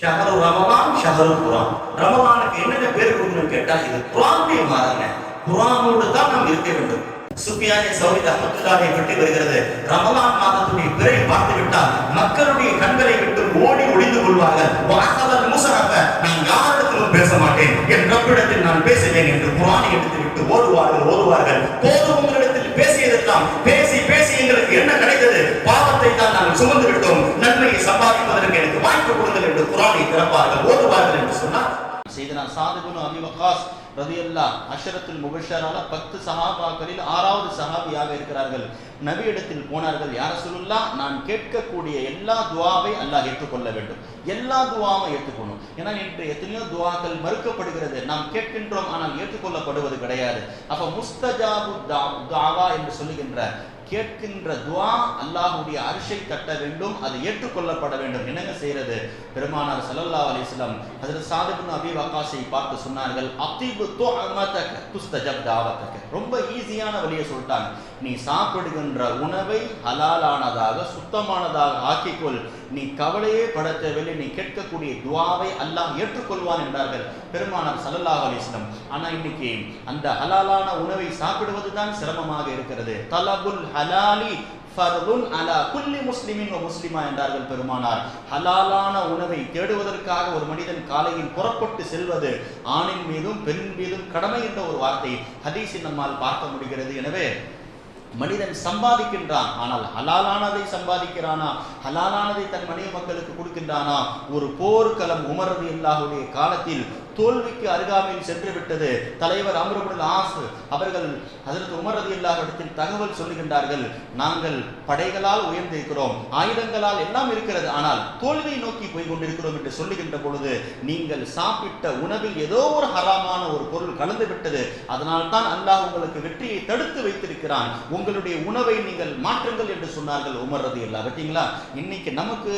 ஷஹரு ரமலான் ஷஹரு குரான். ரமலானுக்கு என்னென்ன பேர் கொடுக்கணும்னு கேட்டா இது குரானுடைய மாதங்க. குரானோடு தான் நாம் இருக்க வேண்டும். சுஃபியானி சௌரி அஹமத்துல்லாவை பற்றி வருகிறது. ரமலான் மாதத்துடைய பிறை பார்த்து விட்டால் மக்களுடைய கண்களை விட்டு ஓடி ஒளிந்து கொள்வார்கள். வாசவர் மூசனப்ப நான் யாரிடத்திலும் பேச மாட்டேன். என் ரப்பிடத்தில் நான் பேசுவேன் என்று குரானை எடுத்து விட்டு ஓடுவார்கள் ஓடுவார்கள். போது உங்களிடத்தில் பேசியதெல்லாம் பேசி பேசி எங்களுக்கு என்ன கிடைத்தது? நாங்கள் சுமந்து விட்டோம் நன்மையை சம்பாதிப்பதற்கு எனக்கு வாய்ப்பு கொடுங்கள் என்று குரானை திறப்பார்கள். ஓதுவார்கள் என்று சொன்னார். செய்தனா சாதுகுன் அபி வக்காஸ் ரதியல்லா அஷரத்துல் முபஷரால பத்து சஹாபாக்களில் ஆறாவது சஹாபியாக இருக்கிறார்கள். நபி இடத்தில் போனார்கள் யார சொல்லுல்லா நான் கேட்கக்கூடிய எல்லா துவாவை அல்லாஹ் ஏற்றுக்கொள்ள வேண்டும். எல்லா துவாவும் ஏற்றுக்கணும் ஏன்னா இன்று எத்தனையோ துவாக்கள் மறுக்கப்படுகிறது. நாம் கேட்கின்றோம் ஆனால் ஏற்றுக்கொள்ளப்படுவது கிடையாது. அப்ப முஸ்தஜாபு தாவா என்று சொல்லுகின்ற கேட்கின்ற துவா அல்லாஹுடைய அரிசை தட்ட வேண்டும் அது ஏற்றுக்கொள்ளப்பட வேண்டும். என்னங்க செய்யறது? பெருமானார் ஸல்லல்லாஹு அலைஹி அதில் ஹஜ்ரத் அபி வக்காசை பார்த்து சொன்னார்கள் அத்தீபு துஅமதக துஸ்தஜப் தாவதக. ரொம்ப ஈஸியான வழியை சொல்லிட்டாங்க. நீ சாப்பிடுகின்ற உணவை ஹலாலானதாக சுத்தமானதாக ஆக்கிக்கொள். நீ கவலையே பட தேவையில்லை நீ கேட்கக்கூடிய துவாவை அல்லாஹ் ஏற்றுக்கொள்வான் என்றார்கள் பெருமானார் சல்லல்லாஹ் அலிஸ்லம் ஆனால் இன்னைக்கு அந்த ஹலாலான உணவை சாப்பிடுவது தான் சிரமமாக இருக்கிறது. தலபுல் ஹலாலி ஃபர்துன் அலா குல்லி முஸ்லிமின் முஸ்லிமா என்றார்கள் பெருமானார். ஹலாலான உணவை தேடுவதற்காக ஒரு மனிதன் காலையில் புறப்பட்டு செல்வது ஆணின் மீதும் பெண் மீதும் கடமை என்ற ஒரு வார்த்தை ஹதீஸின் நம்மால் பார்க்க முடிகிறது. எனவே மனிதன் சம்பாதிக்கின்றான். ஆனால் ஹலாலானதை சம்பாதிக்கிறானா? ஹலாலானதை தன் மனைவி மக்களுக்கு கொடுக்கின்றானா? ஒரு போர்க்களம் உமரது இல்லாவுடைய காலத்தில் தோல்விக்கு அருகாமையில் சென்று விட்டது. தலைவர் அமருபுல் ஆசு அவர்கள் அதற்கு உமர் ரதி தகவல் சொல்லுகின்றார்கள். நாங்கள் படைகளால் உயர்ந்திருக்கிறோம். ஆயுதங்களால் எல்லாம் இருக்கிறது. ஆனால் தோல்வியை நோக்கி போய் கொண்டிருக்கிறோம் என்று சொல்லுகின்ற பொழுது நீங்கள் சாப்பிட்ட உணவில் ஏதோ ஒரு ஹராமான ஒரு பொருள் கலந்து விட்டது. அதனால் தான் அல்லாஹ் உங்களுக்கு வெற்றியை தடுத்து வைத்திருக்கிறான். உங்களுடைய உணவை நீங்கள் மாற்றுங்கள் என்று சொன்னார்கள் உமர் ரதி அல்லா பார்த்தீங்களா? இன்னைக்கு நமக்கு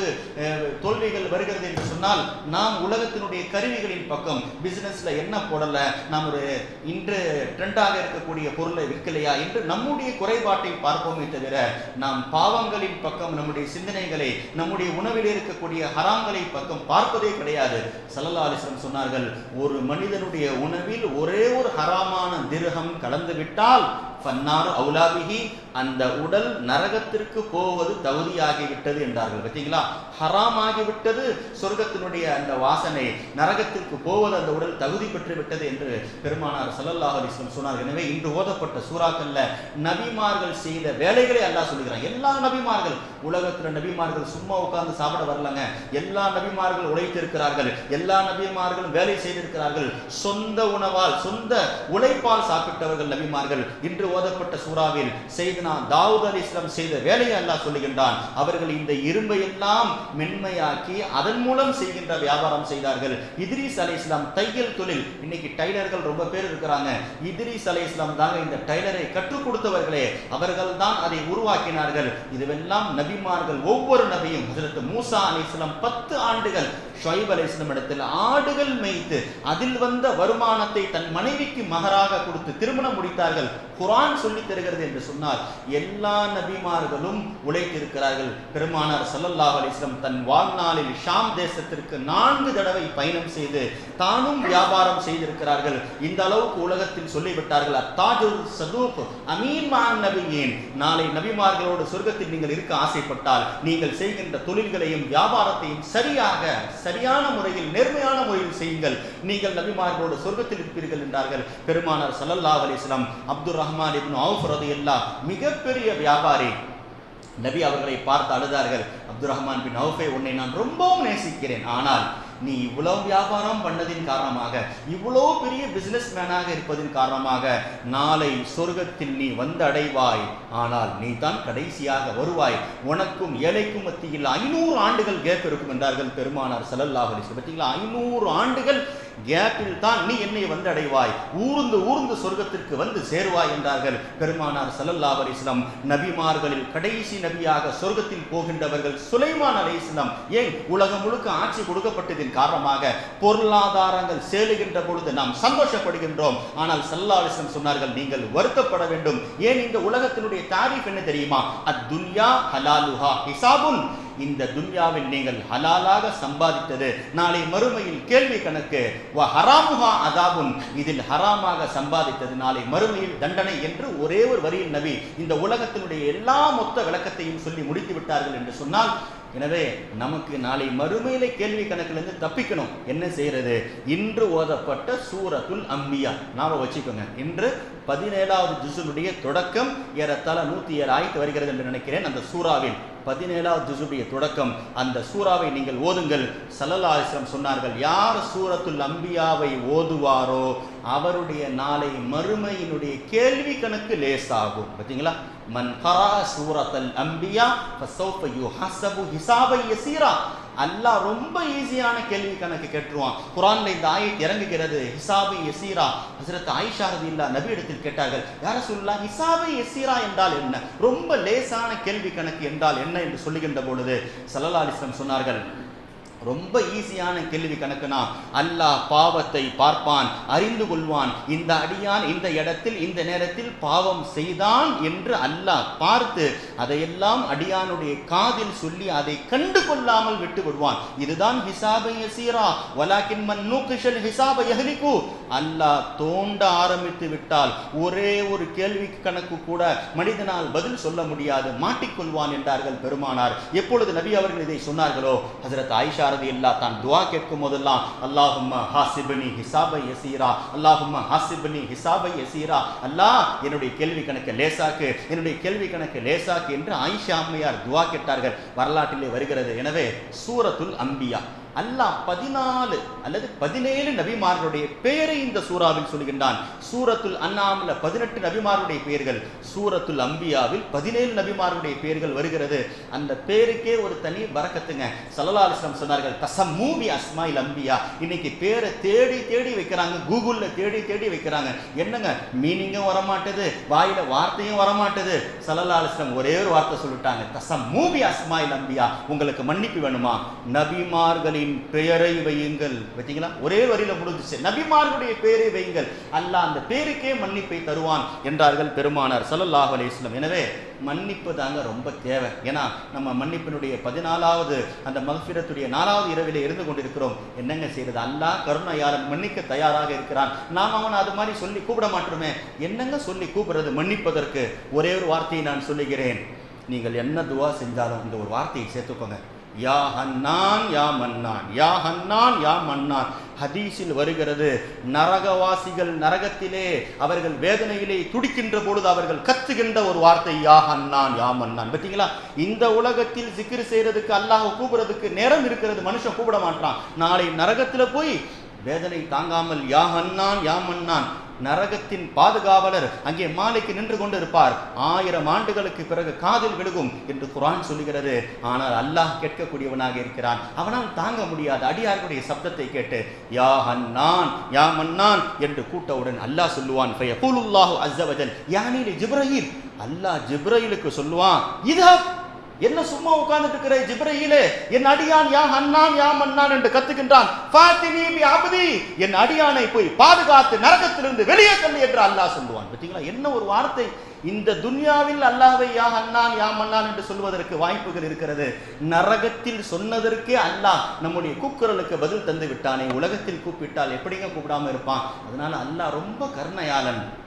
தோல்விகள் வருகிறது என்று சொன்னால் நாம் உலகத்தினுடைய கருவிகளின் பக்கம் பிசினஸ்ல என்ன போடல? நாம் ஒரு இன்று ட்ரெண்டாக இருக்கக்கூடிய பொருளை விற்கலையா? என்று நம்முடைய குறைபாட்டை பார்ப்போமே தவிர நாம் பாவங்களின் பக்கம் நம்முடைய சிந்தனைகளை நம்முடைய உணவில் இருக்கக்கூடிய ஹராம்களை பக்கம் பார்ப்பதே கிடையாது. சல்லல்லா அலிஸ்லம் சொன்னார்கள் ஒரு மனிதனுடைய உணவில் ஒரே ஒரு ஹராமான திருகம் கலந்து விட்டால் ஃபன்னார் அவுலாபிஹி அந்த உடல் நரகத்திற்கு போவது தகுதியாகிவிட்டது என்றார்கள். பார்த்தீங்களா? ஹராம் ஆகிவிட்டது சொர்க்கத்தினுடைய அந்த வாசனை நரகத்திற்கு போவது அந்த உடல் தகுதி பெற்று விட்டது என்று பெருமானார் சல்லல்லாஹ் அலிஸ்லம் சொன்னார். எனவே இன்று ஓதப்பட்ட சூறாக்கல்ல நபிமார்கள் செய்த வேலைகளை அல்லாஹ் சொல்லுகிறான் எல்லா நபிமார்கள் உலகத்தில் நபிமார்கள் சும்மா உட்கார்ந்து சாப்பிட வரலங்க. எல்லா நபிமார்கள் உழைத்திருக்கிறார்கள். எல்லா நபிமார்களும் வேலை செய்திருக்கிறார்கள். சொந்த உணவால் சொந்த உழைப்பால் சாப்பிட்டவர்கள் நபிமார்கள். இன்று ஓதப்பட்ட சூறாவில் செய்தனா தாவூத் அலி இஸ்லாம் செய்த வேலையை அல்லாஹ் சொல்லுகின்றான். அவர்கள் இந்த இரும்பை எல்லாம் மென்மையாக்கி அதன் மூலம் செய்கின்ற வியாபாரம் செய்தார்கள். இத்ரீஸ் அலி இஸ்லாம் தையல் தொழில். இன்னைக்கு டைலர்கள் ரொம்ப பேர் இருக்கிறாங்க. இதிரிஸ் அலை இஸ்லாம் தாங்க இந்த டைலரை கற்றுக் கொடுத்தவர்களே அவர்கள் தான் அதை உருவாக்கினார்கள். இதுவெல்லாம் நபிமார்கள் ஒவ்வொரு நபியும். மூசா அலி இஸ்லாம் பத்து ஆண்டுகள் ஷொயப் அலை இஸ்லாம் இடத்தில் ஆடுகள் மேய்த்து அதில் வந்த வருமானத்தை தன் மனைவிக்கு மகராக கொடுத்து திருமணம் முடித்தார்கள். குரான் சொல்லித் தருகிறது என்று சொன்னார் எல்லா நபிமார்களும் உழைத்திருக்கிறார்கள். பெருமானார் சல்லல்லாஹ் அலிஸ்லம் தன் வாழ்நாளில் ஷாம் தேசத்திற்கு நான்கு தடவை பயணம் செய்து தானும் வியாபாரம் செய்திருக்கிறார்கள். இந்த அளவுக்கு உலகத்தில் சொல்லிவிட்டார்கள். அத்தாஜுல் சதூப் அமீன் மான் நபியேன். நாளை நபிமார்களோடு சொர்க்கத்தில் நீங்கள் இருக்க ஆசைப்பட்டால் நீங்கள் செய்கின்ற தொழில்களையும் வியாபாரத்தையும் சரியாக சரியான முறையில் நேர்மையான முறையில் செய்யுங்கள். நீங்கள் நபிமார்களோடு சொர்க்கத்தில் இருப்பீர்கள் என்றார்கள். பெருமானார் சல்லல்லா அலிஸ்லாம் அப்துல் ரஹ்மான் இப்னு அவுஃப் ரலியல்லாஹ் மிகப்பெரிய வியாபாரி. நபி அவர்களை பார்த்து அழுதார்கள். அப்துல் ரஹ்மான் பின் அவுஃபை உன்னை நான் ரொம்பவும் நேசிக்கிறேன். ஆனால் நீ இவ்வளவு வியாபாரம் பண்ணதின் காரணமாக இவ்வளோ பெரிய பிசினஸ் மேனாக இருப்பதின் காரணமாக நாளை சொர்க்கத்தில் நீ வந்தடைவாய். ஆனால் நீ தான் கடைசியாக வருவாய். உனக்கும் ஏழைக்கும் மத்தியில் ஐநூறு ஆண்டுகள் கேப் இருக்கும் என்றார்கள் பெருமானார் ஸல்லல்லாஹு பார்த்தீங்களா ஐநூறு ஆண்டுகள் கேப்பில் தான் நீ என்னை வந்து அடைவாய். ஊர்ந்து ஊர்ந்து சொர்க்கத்திற்கு வந்து சேருவாய் என்றார்கள். பெருமானார் ஸல்லல்லாஹு அலைஹி நபிமார்களில் கடைசி நபியாக சொர்க்கத்தில் போகின்றவர்கள் சுலைமான் அலைஹிஸ்ஸலாம் ஏன் உலகம் முழுக்க ஆட்சி கொடுக்கப்பட்டதின் காரணமாக பொருளாதாரங்கள் சேலுகின்ற பொழுது நாம் சந்தோஷப்படுகின்றோம். ஆனால் சல்லா அலைஹி சொன்னார்கள் நீங்கள் வருத்தப்பட வேண்டும். ஏன் இந்த உலகத்தினுடைய தாரீஃப் என்ன தெரியுமா? அத் துன்யா ஹலாலுஹா ஹிசாபுன். இந்த துன்யாவில் நீங்கள் ஹலாலாக சம்பாதித்தது. நாளை மறுமையில் கேள்வி கணக்கு வ அதாவும் இதில் ஹராமாக சம்பாதித்தது. நாளை மறுமையில் தண்டனை என்று ஒரே ஒரு வரியில் நபி இந்த உலகத்தினுடைய எல்லா மொத்த விளக்கத்தையும் சொல்லி முடித்து விட்டார்கள் என்று சொன்னால் எனவே நமக்கு நாளை மறுமையில கேள்வி கணக்கிலிருந்து தப்பிக்கணும். என்ன செய்யறது? இன்று ஓதப்பட்ட சூரத்துல் அம்பியா. நாம வச்சுக்கோங்க. இன்று பதினேழாவது ஜிசுனுடைய தொடக்கம் ஏறத்தாழ நூத்தி ஏழு ஆயிரத்து வருகிறது என்று நினைக்கிறேன். அந்த சூறாவில் பதினேழாவது ஜிசுடைய தொடக்கம். அந்த சூறாவை நீங்கள் ஓதுங்கள். சலலாசிரம் சொன்னார்கள் யார் சூரத்துல் அம்பியாவை ஓதுவாரோ அவருடைய நாளை மறுமையினுடைய கேள்வி கணக்கு லேசாகும். பார்த்தீங்களா? மன் கரா சூரத்தல் அம்பியா ஃபஸௌஃப யுஹஸபு ஹிசாபை யஸீரா அல்லாஹ் ரொம்ப ஈஸியான கேள்வி கணக்கு கேட்டுருவான். குரான்ல இந்த ஆயத் இறங்குகிறது ஹிசாபை எசீரா ஹசரத் ஆயிஷா ரதில்லா நபி இடத்தில் கேட்டார்கள் யார சொல்லா ஹிசாபை எசீரா என்றால் என்ன? ரொம்ப லேசான கேள்வி கணக்கு என்றால் என்ன? என்று சொல்லுகின்ற பொழுது சல்லல்லா அலிஸ்லாம் சொன்னார்கள் ரொம்ப ஈஸியான கேள்வி கணக்குனா அல்லாஹ் பாவத்தை பார்ப்பான் அறிந்து கொள்வான். இந்த அடியான் இந்த இடத்தில் இந்த நேரத்தில் பாவம் செய்தான் என்று அல்லாஹ் பார்த்து அதையெல்லாம் அடியானுடைய காதில் சொல்லி அதை கண்டு கொள்ளாமல் விட்டு விடுவான். இதுதான் ஹிசாபை யசீரா. வலாக்கின் மன் நூக்கிஷல் ஹிசாபை யஹலிக்கு. அல்லாஹ் தோண்ட ஆரம்பித்து விட்டால் ஒரே ஒரு கேள்வி கணக்கு கூட மனிதனால் பதில் சொல்ல முடியாது மாட்டிக்கொள்வான் என்றார்கள் பெருமானார். எப்பொழுது நபி அவர்கள் இதை சொன்னார்களோ ஹசரத் ஆயிஷா ரதி இல்லா தான் துவா கேட்கும் போதெல்லாம் அல்லாஹும் ஹாசிபனி ஹிசாபை எசீரா அல்லாஹும் ஹாசிபனி ஹிசாபை எசீரா அல்லாஹ் என்னுடைய கேள்வி கணக்கு லேசாக்கு என்னுடைய கேள்வி கணக்கு லேசாக்கு என்று ஆயிஷா அம்மையார் துவா கேட்டார்கள். வரலாற்றிலே வருகிறது. எனவே சூரத்துல் அம்பியா அல்லாஹ் பதினாலு அல்லது பதினேழு நபிமார்களுடைய பெயரை இந்த சூறாவில் சொல்கின்றான். சூரத்துல் அண்ணாமில் பதினெட்டு நபிமார்களுடைய பெயர்கள் சூரத்துல் அம்பியாவில் பதினேழு நபிமார்களுடைய பெயர்கள் வருகிறது. அந்த பேருக்கே ஒரு தனி வரக்கத்துங்க. சல்லா அலிஸ்லாம் சொன்னார்கள் கசம் மூவி அஸ்மாயில் அம்பியா. இன்னைக்கு பேரை தேடி தேடி வைக்கிறாங்க. கூகுளில் தேடி தேடி வைக்கிறாங்க. என்னங்க? மீனிங்கும் வரமாட்டது வாயில வார்த்தையும் வரமாட்டது. சல்லா அலிஸ்லாம் ஒரே ஒரு வார்த்தை சொல்லிட்டாங்க கசம் மூவி அஸ்மாயில் அம்பியா. உங்களுக்கு மன்னிப்பு வேணுமா? நபிமார்களின் பெயரை வையுங்கள். பார்த்தீங்களா ஒரே வரியில முடிஞ்சிச்சு. நபிமார்களுடைய பெயரை வையுங்கள். அல்லாஹ் அந்த பேருக்கே மன்னிப்பை தருவான் என்றார்கள் பெருமானார் சல்லல்லாஹ் அலைஹி எனவே மன்னிப்பு தாங்க ரொம்ப தேவை. ஏன்னா நம்ம மன்னிப்பினுடைய பதினாலாவது அந்த மகஃபிரத்துடைய நாலாவது இரவில் இருந்து கொண்டிருக்கிறோம். என்னங்க செய்யறது அல்லாஹ் கருணையாளன் மன்னிக்க தயாராக இருக்கிறான். நாம் அவன் அது மாதிரி சொல்லி கூப்பிட மாட்டோமே. என்னங்க சொல்லி கூப்பிடுறது மன்னிப்பதற்கு? ஒரே ஒரு வார்த்தையை நான் சொல்லுகிறேன். நீங்கள் என்ன துவா செஞ்சாலும் இந்த ஒரு வார்த்தையை சேர்த்துக்கோங்க. யா ஹன்னான் யா மன்னான். யா ஹன்னான் யா மன்னான். ஹதீஸில் வருகிறது நரகவாசிகள் நரகத்திலே அவர்கள் வேதனையிலே துடிக்கின்ற பொழுது அவர்கள் கத்துகின்ற ஒரு வார்த்தை யா ஹன்னான் யா மன்னான். பார்த்தீங்களா இந்த உலகத்தில் சிக்கிர் செய்யறதுக்கு அல்லாஹ் கூப்பிடுறதுக்கு நேரம் இருக்கிறது மனுஷன் கூப்பிட மாட்டான். நாளை நரகத்துல போய் வேதனை தாங்காமல் யா ஹன்னான் யா மன்னான் நரகத்தின் பாதுகாவலர் அங்கே மாலைக்கு நின்று கொண்டிருப்பார். ஆயிரம் ஆண்டுகளுக்கு பிறகு காதில் விழுகும் என்று குரான் சொல்லுகிறது. ஆனால் அல்லாஹ் கேட்கக்கூடியவனாக இருக்கிறான். அவனால் தாங்க முடியாது அடியார்களுடைய சப்தத்தை கேட்டு யா ஹன்னான் யா மன்னான் என்று கூட்டவுடன் அல்லாஹ் சொல்லுவான். ஃபயகூலுல்லாஹு அஸ்ஸவஜல் யானி ஜிப்ரஹீல் அல்லாஹ் ஜிப்ரஹீலுக்கு சொல்லுவான் இதா என்ன சும்மா உட்கார்ந்துட்டு இருக்கிற ஜிப்ரஹீலே என் அடியான் யா ஹன்னான் யா மன்னான் என்று கத்துகின்றான் ஃபாத்தினி பி என் அடியானை போய் பாதுகாத்து நரகத்திலிருந்து வெளியே தள்ளு என்று அல்லாஹ் சொல்லுவான். பார்த்தீங்களா? என்ன ஒரு வார்த்தை? இந்த துன்யாவில் அல்லாஹை யா அண்ணான் யா மன்னான் என்று சொல்வதற்கு வாய்ப்புகள் இருக்கிறது. நரகத்தில் சொன்னதற்கே அல்லாஹ் நம்முடைய கூக்குரலுக்கு பதில் தந்து விட்டானே. உலகத்தில் கூப்பிட்டால் எப்படிங்க கூப்பிடாம இருப்பான்? அதனால அல்லாஹ் ரொம்ப கருணையாளன்.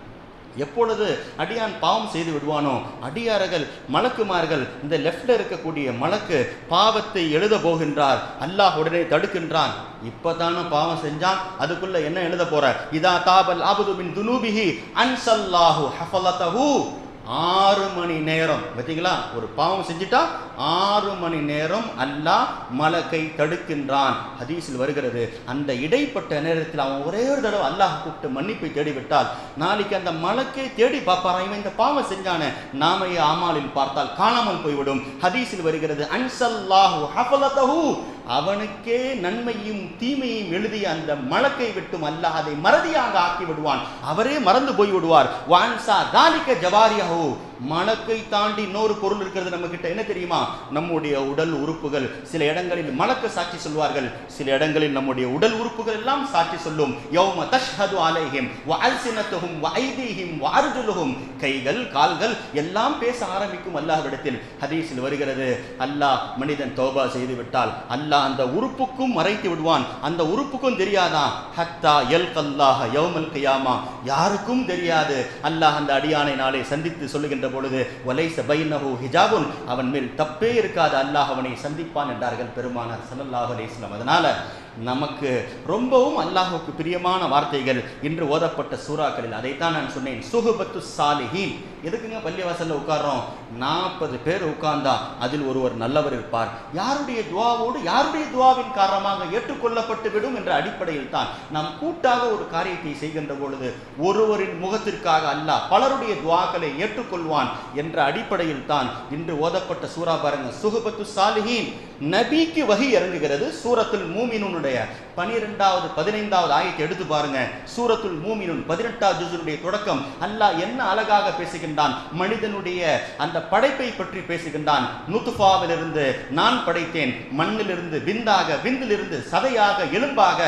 எப்பொழுது அடியான் பாவம் செய்து விடுவானோ அடியார்கள் மலக்குமார்கள் இந்த லெஃப்டில் இருக்கக்கூடிய மலக்கு பாவத்தை எழுத போகின்றார் அல்லாஹ் உடனே தடுக்கின்றான். இப்பதானே பாவம் செஞ்சான் அதுக்குள்ள என்ன எழுத போற? இதா தாபல் அபுதுபின் துனூபிஹி அன்சல்லாஹு ஹஃபலதஹு. ஆறு மணி நேரம். பார்த்தீங்களா ஒரு பாவம் செஞ்சுட்டா ஆறு மணி நேரம் அல்லாஹ் மலக்கை தடுக்கின்றான். ஹதீஸில் வருகிறது அந்த இடைப்பட்ட நேரத்தில் அவன் ஒரே ஒரு தடவை அல்லாஹ் கூப்பிட்டு மன்னிப்பை தேடிவிட்டால் நாளைக்கு அந்த மலக்கை தேடி பார்ப்பாரான் இவன் இந்த பாவம் செஞ்சான நாமையே ஆமாலில் பார்த்தால் காணாமல் போய்விடும். ஹதீஸில் வருகிறது அன்சல்லாஹு ஹபலதஹு அவனுக்கே நன்மையும் தீமையும் எழுதிய அந்த மலக்கை விட்டும் அல்லாஹ் அதை மறதியாக ஆக்கி விடுவான். அவரே மறந்து போய் விடுவார் வான்சா தாலிக்க ஜவாரியாஹு மலக்கை தாண்டி இன்னொரு பொருள் இருக்கிறது நம்ம கிட்ட என்ன தெரியுமா? நம்முடைய உடல் உறுப்புகள். சில இடங்களில் மலக்க சாட்சி சொல்வார்கள். சில இடங்களில் நம்முடைய உடல் உறுப்புகள் எல்லாம் சாட்சி சொல்லும். யௌம தஷ்ஹது அலைஹிம். வ வைதீஹிம் வ கைகள் கால்கள் எல்லாம் பேச ஆரம்பிக்கும் அல்லாஹ்விடத்தில். ஹதீஸில் வருகிறது. அல்லாஹ் மனிதன் தௌபா செய்து விட்டால் அல்லாஹ் அந்த உறுப்புக்கும் மறைத்து விடுவான். அந்த உறுப்புக்கும் தெரியாதா? ஹத்தா எல் கல்லாஹ யௌமல் கியாமா. யாருக்கும் தெரியாது. அல்லாஹ் அந்த அடியானை நாளை சந்தித்து சொல்லுகின்ற பொழுது வலைச பைனஹு ஹிஜாபுன். அவன் மேல் தப்பே இருக்காது. அல்லாஹ் அவனை சந்திப்பான் என்றார்கள் பெருமானார் ஸல்லல்லாஹு அலைஹி அதனால் நமக்கு ரொம்பவும் அல்லாஹுக்கு பிரியமான வார்த்தைகள் இன்று ஓதப்பட்ட சூறாக்களில். அதைத்தான் நான் சொன்னேன் சுகுபத்து சாலிஹீன். எதுக்குங்க பள்ளிவாசல்ல உட்கார்றோம்? நாற்பது பேர் உட்கார்ந்தா அதில் ஒருவர் நல்லவர் இருப்பார். யாருடைய துவாவோடு யாருடைய துவாவின் காரணமாக ஏற்றுக்கொள்ளப்பட்டு விடும் என்ற அடிப்படையில் தான் நாம் கூட்டாக ஒரு காரியத்தை செய்கின்ற பொழுது ஒருவரின் முகத்திற்காக அல்லாஹ் பலருடைய துவாக்களை ஏற்றுக்கொள்வான் என்ற அடிப்படையில் தான் இன்று ஓதப்பட்ட சூறா பாருங்க சுகபத்து சாலிஹின் நபிக்கு வகி இறங்குகிறது. சூரத்துல் மூமினுடைய பனிரெண்டாவது பதினைந்தாவது ஆயத்தை எடுத்து பாருங்க. சூரத்துல் மூமினுன் பதினெட்டாவது தொடக்கம் அல்லாஹ் என்ன அழகாக பேசுகின்ற பேசுகின்றான். மனிதனுடைய அந்த படைப்பை பற்றி பேசுகின்றான். நுத்துஃபாவிலிருந்து நான் படைத்தேன். மண்ணிலிருந்து விந்தாக விந்திலிருந்து சதையாக எலும்பாக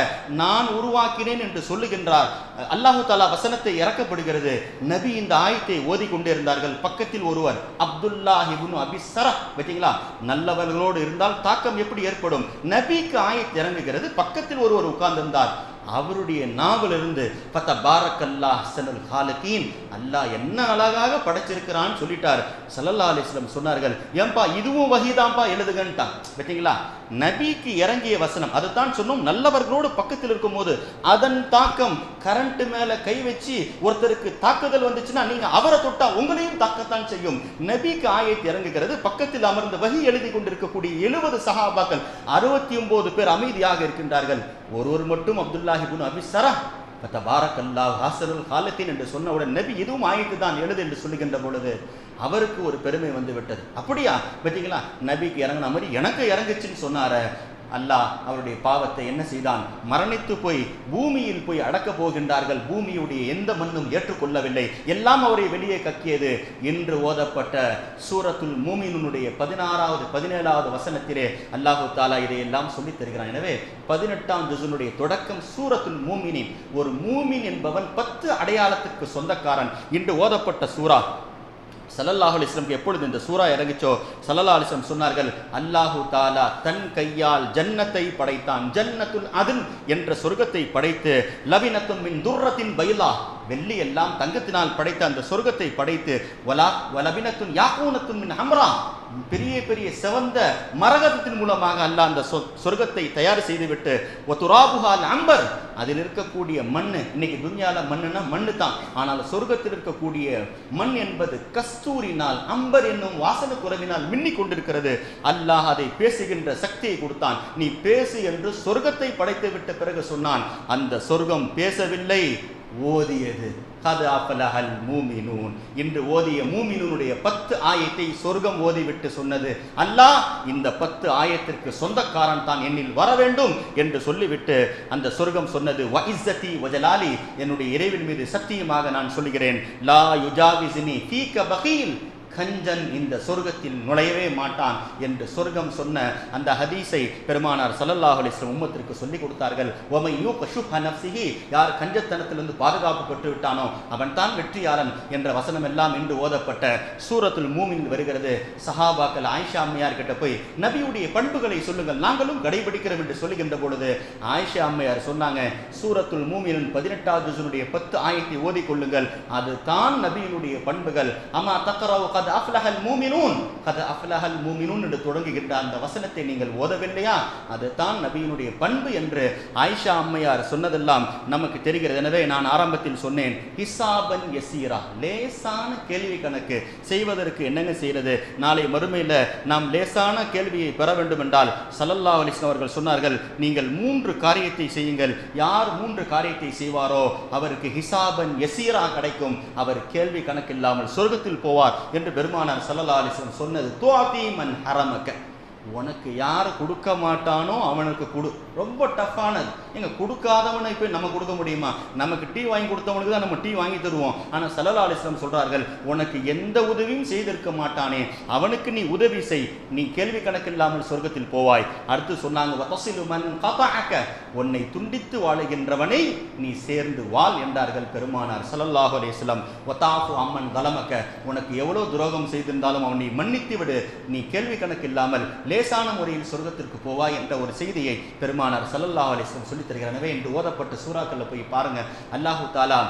நான் உருவாக்கினேன் என்று சொல்லுகின்றார். அல்லாஹு தாலா வசனத்தை இறக்கப்படுகிறது. நபி இந்த ஆயத்தை ஓதி கொண்டிருந்தார்கள் பக்கத்தில் ஒருவர் அப்துல்லா இப்னு அபிசரா பார்த்தீங்களா? நல்லவர்களோடு இருந்தால் தாக்கம் எப்படி ஏற்படும்? நபிக்கு ஆயத்து இறங்குகிறது. பக்கத்தில் ஒருவர் உட்கார்ந்திருந்தார். அவருடைய நாவிலிருந்து பத்த பாரக்கல்லா சனல் ஹாலகீன் அல்லாஹ் என்ன அழகாக படைச்சிருக்கிறான்னு சொல்லிட்டார். சல்லல்லா அலிஸ்லம் சொன்னார்கள் ஏன்பா இதுவும் வகிதான்பா எழுதுகன்ட்டான். பார்த்தீங்களா நபிக்கு இறங்கிய வசனம். அதுதான் சொன்னோம் நல்லவர்களோடு பக்கத்தில் இருக்கும்போது அதன் தாக்கம் கரண்ட் மேல கை வச்சு ஒருத்தருக்கு தாக்குதல் வந்துச்சுன்னா நீங்க அவரை தொட்டா உங்களையும் தாக்கத்தான் செய்யும். நபிக்கு ஆயத்து இறங்குகிறது. பக்கத்தில் அமர்ந்து வகி எழுதி கொண்டிருக்கக்கூடிய எழுபது சகாபாக்கள் அறுபத்தி ஒன்பது பேர் அமைதியாக இருக்கின்றார்கள். ஒருவர் மட்டும் அப்துல்லாஹிபுன் அபிசரா தபாரக்கல்லா ஹாசனுல் காலத்தின் என்று சொன்னவுடன் நபி இதுவும் ஆயத்து தான் எழுது என்று சொல்லுகின்ற பொழுது அவருக்கு ஒரு பெருமை வந்து விட்டது. அப்படியா? பார்த்தீங்களா? நபிக்கு இறங்கின மாதிரி எனக்கு இறங்குச்சுன்னு சொன்னார. அல்லாஹ் அவருடைய பாவத்தை என்ன செய்தான்? மரணித்து போய் பூமியில் போய் அடக்கப் போகின்றார்கள். பூமியுடைய எந்த மண்ணும் ஏற்றுக்கொள்ளவில்லை. எல்லாம் அவரை வெளியே கக்கியது. என்று ஓதப்பட்ட சூரத்துல் மூமினுடைய பதினாறாவது பதினேழாவது வசனத்திலே அல்லாஹு தாலா இதையெல்லாம் சொல்லித் தருகிறான். எனவே பதினெட்டாம் திசனுடைய தொடக்கம் சூரத்துல் மூமினின். ஒரு மூமின் என்பவன் பத்து அடையாளத்துக்கு சொந்தக்காரன். இன்று ஓதப்பட்ட சூரா சல்லல்லாஹு அலிஸ்லம்க்கு எப்பொழுது இந்த சூரா இறங்கிச்சோ சல்லல்லா அலிஸ்லம் சொன்னார்கள் அல்லாஹு தாலா தன் கையால் ஜன்னத்தை படைத்தான். ஜன்னத்துன் அதுன் என்ற சொர்க்கத்தை படைத்து லவினத்துன் மின் துர்ரத்தின் பயிலா. வெள்ளி எல்லாம் தங்கத்தினால் படைத்த அந்த சொர்க்கத்தை படைத்து வலா வலபினத்துன் யாக்கூனத்துன் மின் ஹம்ரா. பெரிய பெரிய சிவந்த மரகதத்தின் மூலமாக அல்லாஹ் அந்த சொர்க்கத்தை தயார் செய்துவிட்டு ஒத்துராபுகால் அம்பர் அதில் இருக்கக்கூடிய மண் இன்னைக்கு துன்யால மண்ணுனா மண்ணு தான். ஆனால் சொர்க்கத்தில் இருக்கக்கூடிய மண் என்பது கஸ்தூரினால் அம்பர் என்னும் வாசன குறவினால் மின்னிக் கொண்டிருக்கிறது. அல்லாஹ் அதை பேசுகின்ற சக்தியை கொடுத்தான். நீ பேசு என்று சொர்க்கத்தை படைத்து விட்ட பிறகு சொன்னான். அந்த சொர்க்கம் பேசவில்லை ஓதியது. கது அஃபலஹல் மூமினூன் இன்று ஓதிய மூமினூனுடைய பத்து ஆயத்தை சொர்க்கம் ஓதிவிட்டு சொன்னது. அல்லாஹ் இந்த பத்து ஆயத்திற்கு சொந்தக்காரன் தான் என்னில் வர வேண்டும் என்று சொல்லிவிட்டு அந்த சொர்க்கம் சொன்னது வஇஸ்ஸதி வஜலாலி. என்னுடைய இறைவன் மீது சத்தியமாக நான் சொல்லுகிறேன் லா யுஜாவிசினி ஃபீக பகீல். கஞ்சன் இந்த சொர்க்கத்தில் நுழையவே மாட்டான் என்று சொர்க்கம் சொன்ன அந்த ஹதீஸை பெருமானார் சல்லல்லாஹ் அலிஸ்லம் உம்மத்திற்கு சொல்லிக் கொடுத்தார்கள். ஒமை யூ ஷுஹ நஃப்ஸிஹி? யார் கஞ்சத்தனத்திலிருந்து பாதுகாப்பு பெற்று விட்டானோ அவன் தான் வெற்றியாளன் என்ற வசனம் எல்லாம் இன்று ஓதப்பட்ட சூரத்துல் மூமின் வருகிறது. சஹாபாக்கள் ஆயிஷா அம்மையார் கிட்ட போய் நபியுடைய பண்புகளை சொல்லுங்கள் நாங்களும் கடைபிடிக்கிறோம் என்று சொல்லுகின்ற பொழுது ஆயிஷா அம்மையார் சொன்னாங்க சூரத்துல் மூமின் பதினெட்டாவது பத்து ஆயத்தை ஓதிக்கொள்ளுங்கள் அது தான் நபியினுடைய பண்புகள். அம்மா தக்கராவு கத் அஃப்லஹல் மூமினூன் கத் அஃப்லஹல் மூமினூன் என்று தொடங்குகின்ற அந்த வசனத்தை நீங்கள் ஓதவில்லையா? அது தான் நபியினுடைய பண்பு என்று ஆயிஷா அம்மையார் சொன்னதெல்லாம் நமக்கு தெரிகிறது. எனவே நான் ஆரம்பத்தில் சொன்னேன் ஹிசாபன் எசீரா லேசான கேள்வி கணக்கு செய்வதற்கு என்னங்க செய்கிறது நாளை மறுமையில் நாம் லேசான கேள்வியை பெற வேண்டும் என்றால் சல்லல்லா அலிஸ்லாம் அவர்கள் சொன்னார்கள் நீங்கள் மூன்று காரியத்தை செய்யுங்கள். யார் மூன்று காரியத்தை செய்வாரோ அவருக்கு ஹிசாபன் எசீரா கிடைக்கும். அவர் கேள்வி கணக்கில்லாமல் சொர்க்கத்தில் போவார் என்று பெருமானார் சல்லல்லா அலிஸ்லம் சொன்னது துவாதி மன் ஹரமக்க. உனக்கு யார் கொடுக்க மாட்டானோ அவனுக்கு கொடு. ரொம்ப டஃப்பானது. எங்கள் கொடுக்காதவனை போய் நம்ம கொடுக்க முடியுமா? நமக்கு டீ வாங்கி கொடுத்தவனுக்கு தான் நம்ம டீ வாங்கி தருவோம். ஆனால் சல்லல்லா அலிஸ்லாம் சொல்றார்கள் உனக்கு எந்த உதவியும் செய்திருக்க மாட்டானே. அவனுக்கு நீ உதவி செய். நீ கேள்வி கணக்கில்லாமல் சொர்க்கத்தில் போவாய். அடுத்து சொன்னாங்க "வதசிலு மன் உன்னை துண்டித்து வாழுகின்றவனை நீ சேர்ந்து வாழ் என்றார்கள் பெருமானார் சலல்லாஹு அலைஹி ஒத்தாஃபு அம்மன் தலமக்க. உனக்கு எவ்வளவு துரோகம் செய்திருந்தாலும் அவனை மன்னித்து விடு. நீ கேள்வி கணக்கு இல்லாமல் லேசான முறையில் சொர்க்கத்திற்கு போவாய் என்ற ஒரு செய்தியை பெருமானார் சல்லல்லா அலிஸ்லம் வஸல்லம் சொல்லித் தருகிறார். ஓதப்பட்ட சூறாக்கள்ல போய் பாருங்க. அல்லாஹு தாலா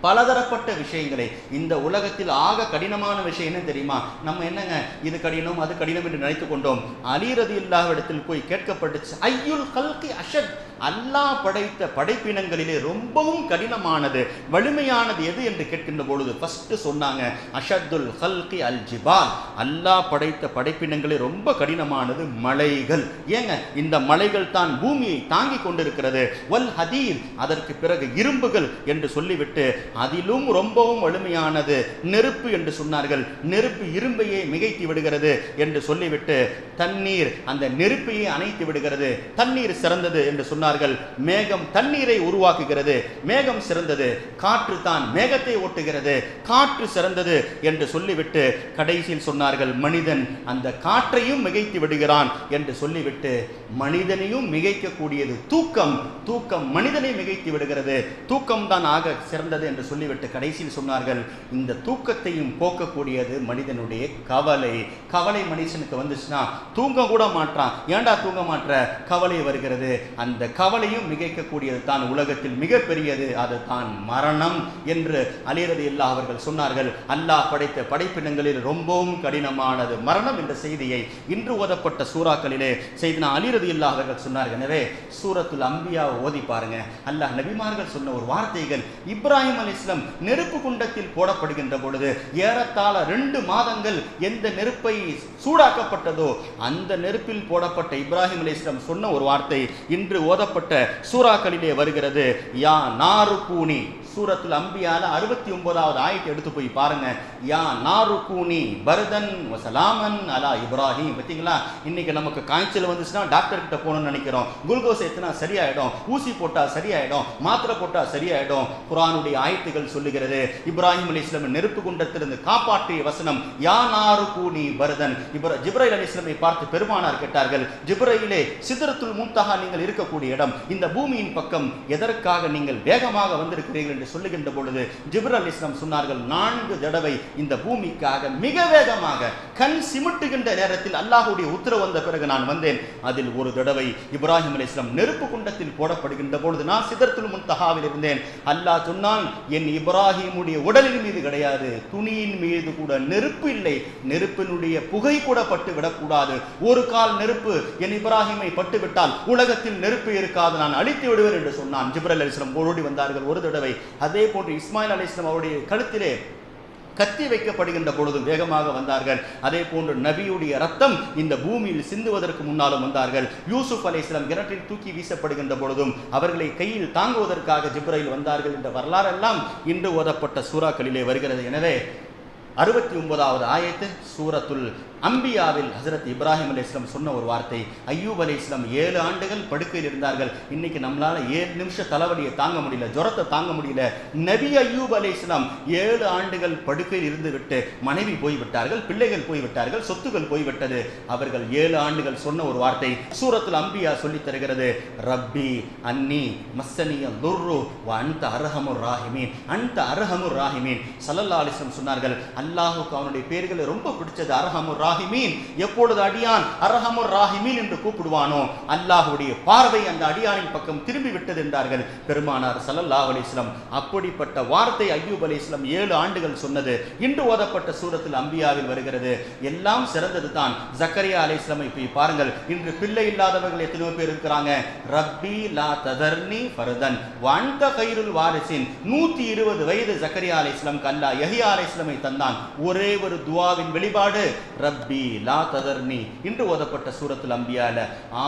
பலதரப்பட்ட விஷயங்களை இந்த உலகத்தில் ஆக கடினமான விஷயம் என்ன தெரியுமா? நம்ம என்னங்க? இது கடினம் அது கடினம் என்று நினைத்து கொண்டோம். அலிரதி இல்லாவிடத்தில் போய் கேட்கப்பட்டுச்சு ஐயுல் கல்கி அஷத்? அல்லாஹ் படைத்த படைப்பினங்களிலே ரொம்பவும் கடினமானது வலிமையானது எது என்று கேட்கின்ற பொழுது ஃபர்ஸ்ட் சொன்னாங்க அஷத்துல் ஹல்கி அல் ஜிபால். அல்லாஹ் படைத்த படைப்பினங்களே ரொம்ப கடினமானது மலைகள். ஏங்க இந்த மலைகள் தான் பூமியை தாங்கி கொண்டிருக்கிறது. வல் ஹதீர். அதற்கு பிறகு இரும்புகள் என்று சொல்லிவிட்டு அதிலும் ரொம்பவும் வலிமையானது நெருப்பு என்று சொன்னார்கள். நெருப்பு இரும்பையே மிகைத்து விடுகிறது என்று சொல்லிவிட்டு தண்ணீர். அந்த நெருப்பையே அணைத்து விடுகிறது. தண்ணீர் சிறந்தது என்று சொன்னார் சொன்னார்கள் மேகம் தண்ணீரை உருவாக்குகிறது மேகம் சிறந்தது காற்று தான் மேகத்தை ஓட்டுகிறது காற்று சிறந்தது என்று சொல்லிவிட்டு கடைசியில் சொன்னார்கள் மனிதன் அந்த காற்றையும் மிகைத்து விடுகிறான் என்று சொல்லிவிட்டு மனிதனையும் மிகைக்கக்கூடியது தூக்கம் தூக்கம் மனிதனை மிகைத்து விடுகிறது தூக்கம் தான் ஆக சிறந்தது என்று சொல்லிவிட்டு கடைசியில் சொன்னார்கள் இந்த தூக்கத்தையும் போக்கக்கூடியது மனிதனுடைய கவலை கவலை மனுஷனுக்கு வந்துச்சுன்னா தூங்க கூட மாட்டான் ஏன்டா தூங்க மாற்ற கவலை வருகிறது அந்த கவலையும் மிகைக்கக்கூடியது தான். உலகத்தில் மிகப்பெரியது அது தான் மரணம் என்று அலிரது இல்லா அவர்கள் சொன்னார்கள். அல்லாஹ் படைத்த படைப்பினங்களில் ரொம்பவும் கடினமானது. மரணம் என்ற செய்தியை இன்று ஓதப்பட்ட சூறாக்களிலே செய்தினா அலிரது இல்லா அவர்கள் சொன்னார்கள். எனவே சூரத்துல் அம்பியாவை ஓதி பாருங்க. அல்லாஹ் நபிமார்கள் சொன்ன ஒரு வார்த்தைகள் இப்ராஹிம் அலி இஸ்லாம் நெருப்பு குண்டத்தில் போடப்படுகின்ற பொழுது ஏறத்தாழ ரெண்டு மாதங்கள் எந்த நெருப்பை சூடாக்கப்பட்டதோ அந்த நெருப்பில் போடப்பட்ட இப்ராஹிம் அலி இஸ்லாம் சொன்ன ஒரு வார்த்தை இன்று ஓத ஓதப்பட்ட சூறாக்களிலே வருகிறது. யா நாரு பூனி சூரத்துல் அம்பியால அறுபத்தி ஒன்பதாவது ஆயத்தை எடுத்து போய் பாருங்க. யா நாரு கூனி பரதன் வசலாமன் அலா இப்ராஹிம். பார்த்தீங்களா? இன்னைக்கு நமக்கு காய்ச்சல் வந்துச்சுன்னா டாக்டர் கிட்ட போகணும்னு நினைக்கிறோம். குளுக்கோஸ் ஏத்துனா சரியாயிடும். ஊசி போட்டா சரியாயிடும். மாத்திரை போட்டா சரியாயிடும். குரானுடைய ஆயத்துகள் சொல்லுகிறது. இப்ராஹிம் அலி இஸ்லாம் நெருப்பு குண்டத்திலிருந்து காப்பாற்றிய வசனம் யா நாரு கூனி பரதன். இப்ரா ஜிப்ரைல் அலி இஸ்லாமை பார்த்து பெருமானார் கேட்டார்கள் ஜிப்ரையிலே சிதறத்துள் மூத்தாக நீங்கள் இருக்கக்கூடிய இடம் இந்த பூமியின் பக்கம் எதற்காக நீங்கள் வேகமாக வந்திருக்கிறீர்கள்? என்று சொல்லுகின்ற பொழுது ஜிப்ரல் அலி இஸ்லாம் சொன்னார்கள் நான்கு தடவை இந்த பூமிக்காக மிக வேகமாக கண் சிமிட்டுகின்ற நேரத்தில் அல்லாஹுடைய உத்தரவு வந்த பிறகு நான் வந்தேன். அதில் ஒரு தடவை இப்ராஹிம் அலி இஸ்லாம் நெருப்பு குண்டத்தில் போடப்படுகின்ற பொழுது நான் சிதர்த்துல் முன்தகாவில் இருந்தேன். அல்லாஹ் சொன்னான் என் இப்ராஹிமுடைய உடலின் மீது கிடையாது. துணியின் மீது கூட நெருப்பு இல்லை. நெருப்பினுடைய புகை கூட பட்டு விடக்கூடாது. ஒரு கால் நெருப்பு என் இப்ராஹிமை பட்டு விட்டால் உலகத்தில் நெருப்பு இருக்காது. நான் அழித்து விடுவேன் என்று சொன்னான். ஜிப்ரல் அலிஸ்லாம் ஓடி வந்தார்கள். ஒரு தடவை அதே போன்று இஸ்மாயில் அலிஸ்லாம் அவருடைய கழுத்திலே கத்தி வைக்கப்படுகின்ற பொழுதும் வேகமாக வந்தார்கள். அதே போன்று நபியுடைய ரத்தம் இந்த பூமியில் சிந்துவதற்கு முன்னாலும் வந்தார்கள். யூசுப் அலைஹிஸ்ஸலாம் கிணற்றில் தூக்கி வீசப்படுகின்ற பொழுதும் அவர்களை கையில் தாங்குவதற்காக ஜிப்ரையில் வந்தார்கள் என்ற வரலாறெல்லாம் இன்று ஓதப்பட்ட சூறாக்களிலே வருகிறது. எனவே அறுபத்தி ஒன்பதாவது ஆயத்து சூரத்துல் அம்பியாவில் ஹசரத் இப்ராஹிம் அலி இஸ்லாம் சொன்ன ஒரு வார்த்தை. ஐயூப் அலி இஸ்லாம் ஏழு ஆண்டுகள் படுக்கையில் இருந்தார்கள். இன்னைக்கு நம்மளால ஏழு நிமிஷம் தலைவலியை தாங்க முடியல ஜுரத்தை தாங்க முடியல. நபி ஐயூப் அலி இஸ்லாம் ஏழு ஆண்டுகள் படுக்கையில் இருந்துவிட்டு மனைவி போய்விட்டார்கள் பிள்ளைகள் போய்விட்டார்கள் சொத்துக்கள் போய்விட்டது. அவர்கள் ஏழு ஆண்டுகள் சொன்ன ஒரு வார்த்தை சூரத்துல் அம்பியா சொல்லி தருகிறது. ரப்பி அன்னி மஸ்ஸனிய துர்ரு அன்த அர்ஹமுர் ராஹிமீன். அன்த அர்ஹமுர் ராஹிமீன். சல்லல்லா அலிஸ்லம் சொன்னார்கள் அல்லாஹுக்கு அவனுடைய பேர்களை ரொம்ப பிடிச்சது அரஹமுர் ராஹிமீன். எப்பொழுது அடியான் அரஹமுர் ராஹிமீன் என்று கூப்பிடுவானோ அல்லாஹுடைய பார்வை அந்த அடியானின் பக்கம் திரும்பி விட்டது என்றார்கள். பெருமானார் சல்லல்லாஹு அலைஹி அப்படிப்பட்ட வார்த்தை ஐயூப் அலைஹி ஏழு ஆண்டுகள் சொன்னது. இன்று ஓதப்பட்ட சூரத்தில் அம்பியாவில் வருகிறது. எல்லாம் சிறந்தது தான். ஜக்கரியா அலைஹி போய் பாருங்கள். இன்று பிள்ளை இல்லாதவர்கள் எத்தனையோ பேர் இருக்கிறாங்க. ரப்பி லா ததர்னி ஃபர்தன். வந்த கைருல் வாரிசின். நூத்தி இருபது வயது ஜக்கரியா அலைஹி கல்லா. அல்லாஹ் யஹ்யா தந்தான். ஒரே ஒரு துவாவின் வெளிப்பாடு ரப்பி லா ததர்னி இன்று ஓதப்பட்ட சூரத்தில் அம்பியால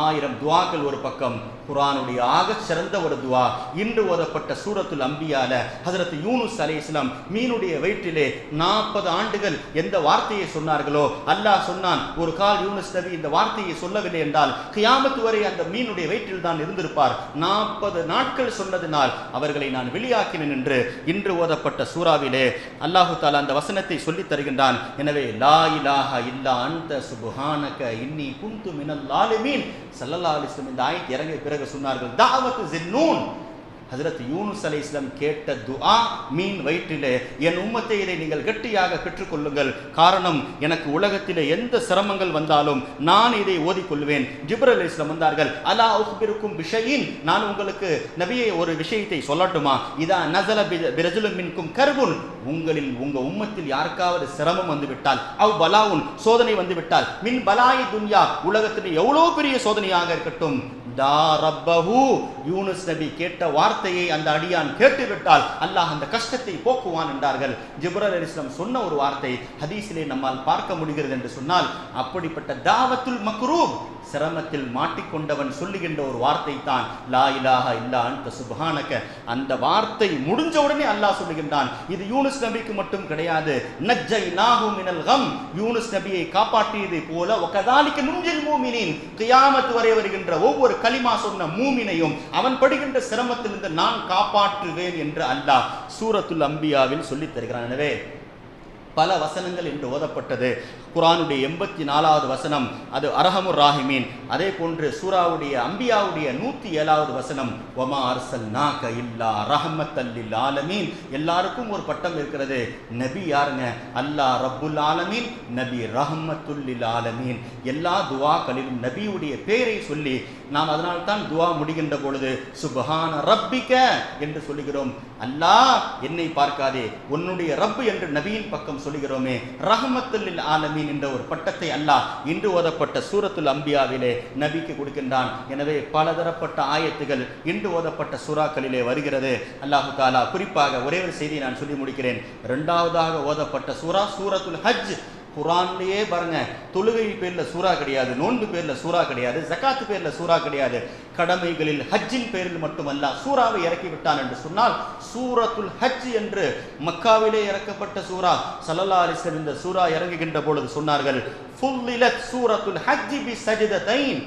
ஆயிரம் துவாக்கள் ஒரு பக்கம். குரானுடைய ஆக சிறந்த ஒரு துவா. இன்று ஓதப்பட்ட சூரத்துல் அம்பியால ஹசரத் யூனுஸ் அலைஹிஸ்ஸலாம் மீனுடைய வயிற்றிலே நாற்பது ஆண்டுகள் எந்த வார்த்தையை சொன்னார்களோ அல்லாஹ் சொன்னான் ஒரு கால் யூனுஸ் நபி இந்த வார்த்தையை சொல்லவில்லை என்றால் கியாமத்து வரை அந்த மீனுடைய வயிற்றில் தான் இருந்திருப்பார். நாற்பது நாட்கள் சொன்னதினால் அவர்களை நான் வெளியாக்கினேன் என்று இன்று ஓதப்பட்ட சூறாவிலே அல்லாஹு தாலா அந்த வசனத்தை சொல்லித் தருகின்றான் எனவே லா இலாஹா இல்லா அந்த சுபுஹானக இன்னி குந்து மினல் லாலுமீன். சல்லல்லா அலிஸ்லம் இந்த ஆயத்தை இறங்கிய பிறகு சொன்னார்கள் தாவத்து ஜின்னூன். ஹசரத் யூனுஸ் அலை இஸ்லாம் கேட்ட துஆ மீன் வயிற்றிலே என் உம்மத்தை இதை நீங்கள் கெட்டியாக பெற்றுக்கொள்ளுங்கள். காரணம் எனக்கு உலகத்திலே எந்த சிரமங்கள் வந்தாலும் நான் இதை ஓதிக்கொள்வேன். ஜிப்ர அலி இஸ்லாம் வந்தார்கள் அலா உஹ்பிருக்கும் விஷயின் நான் உங்களுக்கு நபியை ஒரு விஷயத்தை சொல்லட்டுமா? இதா நசல பிரஜுலும் மின்கும் கர்புன். உங்களில் உங்க உம்மத்தில் யாருக்காவது சிரமம் வந்துவிட்டால் அவ் பலாவுன் சோதனை வந்துவிட்டால் மின் பலாயி துன்யா உலகத்தில் எவ்வளோ பெரிய சோதனையாக இருக்கட்டும். தா ரப்பஹு. யூனுஸ் நபி கேட்ட வார்த்தையை அந்த அடியான் கேட்டுவிட்டால் அல்லாஹ் அந்த கஷ்டத்தை போக்குவான் என்றார்கள். ஜிப்ரல் அலிஸ்லாம் சொன்ன ஒரு வார்த்தை ஹதீஸிலே நம்மால் பார்க்க முடிகிறது என்று சொன்னால் அப்படிப்பட்ட தாவத்துல் மக்ரூப் சிரமத்தில் மாட்டிக்கொண்டவன் சொல்லுகின்ற ஒரு வார்த்தை தான் லா இலாக இல்லா அன்த சுப்ஹானக. அந்த வார்த்தை முடிஞ்ச உடனே அல்லாஹ் சொல்லுகின்றான் இது யூனுஸ் நபிக்கு மட்டும் கிடையாது. நஜ்ஜை நாஹு மினல் கம். யூனுஸ் நபியை காப்பாற்றியதை போல ஒக்கதாலிக்கு நுஞ்சில் மூமினின். கியாமத் வரை வருகின்ற ஒவ்வொரு கலிமா சொன்ன மூமினையும் அவன் படுகின்ற சிரமத்திலிருந்து நான் காப்பாற்றுவேன் என்று அல்லாஹ் சூரத்துல் அம்பியாவில் சொல்லித் தருகிறான். எனவே பல வசனங்கள் என்று ஓதப்பட்டது. குரானுடைய எண்பத்தி நாலாவது வசனம் அது அரஹமுர் ராஹிமீன். அதே போன்று சூராவுடைய அம்பியாவுடைய நூற்றி ஏழாவது வசனம் ஒமா அர்சல் நாக இல்லா ரஹமத்தல்லில் ஆலமீன். எல்லாருக்கும் ஒரு பட்டம் இருக்கிறது. நபி யாருங்க? அல்லாஹ் ரப்புல் ஆலமீன் நபி ரஹமத்துல்லில் ஆலமீன். எல்லா துவாக்களிலும் நபியுடைய பேரை சொல்லி நாம் அதனால் தான் துவா முடிகின்ற பொழுது சுபஹான ரப்பிக்க என்று சொல்லுகிறோம். அல்லாஹ் என்னை பார்க்காதே. உன்னுடைய ரப்பு என்று நபியின் பக்கம் சொல்லுகிறோமே. ரஹமத்துல்லில் ஆலமீன் என்ற ஒரு பட்டத்தை அல்லாஹ் இன்று ஓதப்பட்ட சூரத்துல் அம்பியாவிலே நபிக்கு கொடுக்கின்றான். எனவே பலதரப்பட்ட ஆயத்துகள் இன்று ஓதப்பட்ட சூறாக்களிலே வருகிறது. அல்லாஹு தாலா குறிப்பாக ஒரே ஒரு செய்தியை நான் சொல்லி முடிக்கிறேன். இரண்டாவதாக ஓதப்பட்ட சூரா சூரத்துல் ஹஜ். குரான்லேயே பாருங்க. தொழுகை பேரில் சூறா கிடையாது நோன்பு பேரில் சூறா கிடையாது ஜக்காத்து பேரில் சூறா கிடையாது. கடமைகளில் ஹஜ்ஜின் பேரில் மட்டுமல்ல சூறாவை இறக்கி விட்டான் என்று சொன்னால் சூரத்துல் ஹஜ் என்று மக்காவிலே இறக்கப்பட்ட சூறா சல்லல்லா அலிசன் இந்த சூறா இறங்குகின்ற பொழுது சொன்னார்கள் ஃபுல்லிலத் சூரத்துல் ஹஜ்ஜி பி சஜிதத்தைன்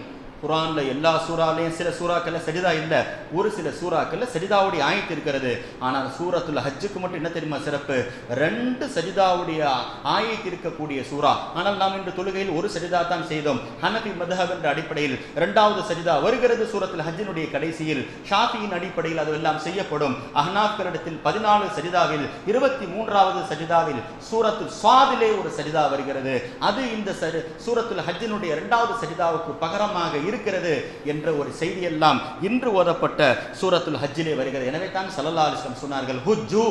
குரான்ல எல்லா சூறாலையும் சில சூறாக்கள்ல சஜிதா இல்ல. ஒரு சில சூறாக்கள்ல சஜிதாவுடைய ஆயத்து இருக்கிறது. ஆனால் சூரத்துல ஹஜ்ஜுக்கு மட்டும் என்ன தெரியுமா சிறப்பு? ரெண்டு சஜிதாவுடைய ஆயத்து இருக்கக்கூடிய சூறா. ஆனால் நாம் இன்று தொழுகையில் ஒரு சஜிதா தான் செய்தோம். ஹனபி மதஹப் என்ற அடிப்படையில் இரண்டாவது சஜிதா வருகிறது சூரத்தில் ஹஜ்ஜினுடைய கடைசியில். ஷாஃபியின் அடிப்படையில் அது எல்லாம் செய்யப்படும். அஹ்னாஃப்களிடத்தில் பதினாலு சஜிதாவில் இருபத்தி மூன்றாவது சஜிதாவில் சூரத்துல் சுவாதிலே ஒரு சஜிதா வருகிறது. அது இந்த சரி- ஹஜ்ஜினுடைய இரண்டாவது சஜிதாவுக்கு பகரமாக இருக்கிறது என்ற ஒரு செய்தியெல்லாம் இன்று ஓதப்பட்ட சூரத்துல் ஹஜ்ஜிலே வருகிறது. எனவே தான் சல்லல்லா அலிஸ்லம் சொன்னார்கள் ஹுஜ்ஜு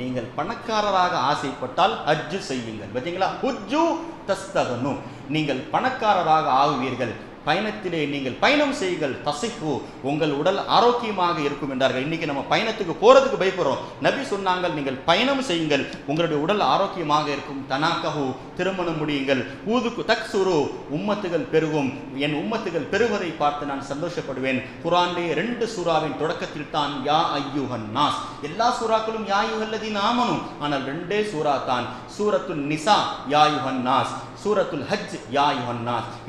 நீங்கள் பணக்காரராக ஆசைப்பட்டால் ஹஜ்ஜு செய்யுங்கள். பார்த்தீங்களா? ஹுஜ்ஜு தஸ்தகனு நீங்கள் பணக்காரராக ஆகுவீர்கள். பயணத்திலே நீங்கள் பயணம் செய்யுங்கள். தசைக்கு உங்கள் உடல் ஆரோக்கியமாக இருக்கும் என்றார்கள். இன்னைக்கு நம்ம பயணத்துக்கு போறதுக்கு பயப்படுறோம். நபி சொன்னாங்க நீங்கள் பயணம் செய்யுங்கள். உங்களுடைய உடல் ஆரோக்கியமாக இருக்கும். தனாக்கஹு திருமணம் முடியுங்கள். ஊதுக்கு தக்சுரு உம்மத்துகள் பெருகும். என் உம்மத்துகள் பெருவதை பார்த்து நான் சந்தோஷப்படுவேன். குரானுடைய ரெண்டு சூறாவின் தொடக்கத்தில் தான் யா ஐயுஹன் நாஸ். எல்லா சூறாக்களும் யா யுஹல்லதி நாமனும் ஆனால் ரெண்டே சூறா தான். சூரத்து நிசா யாயுஹன் நாஸ். சூரத்துல் ஹஜ் யா யுஹன்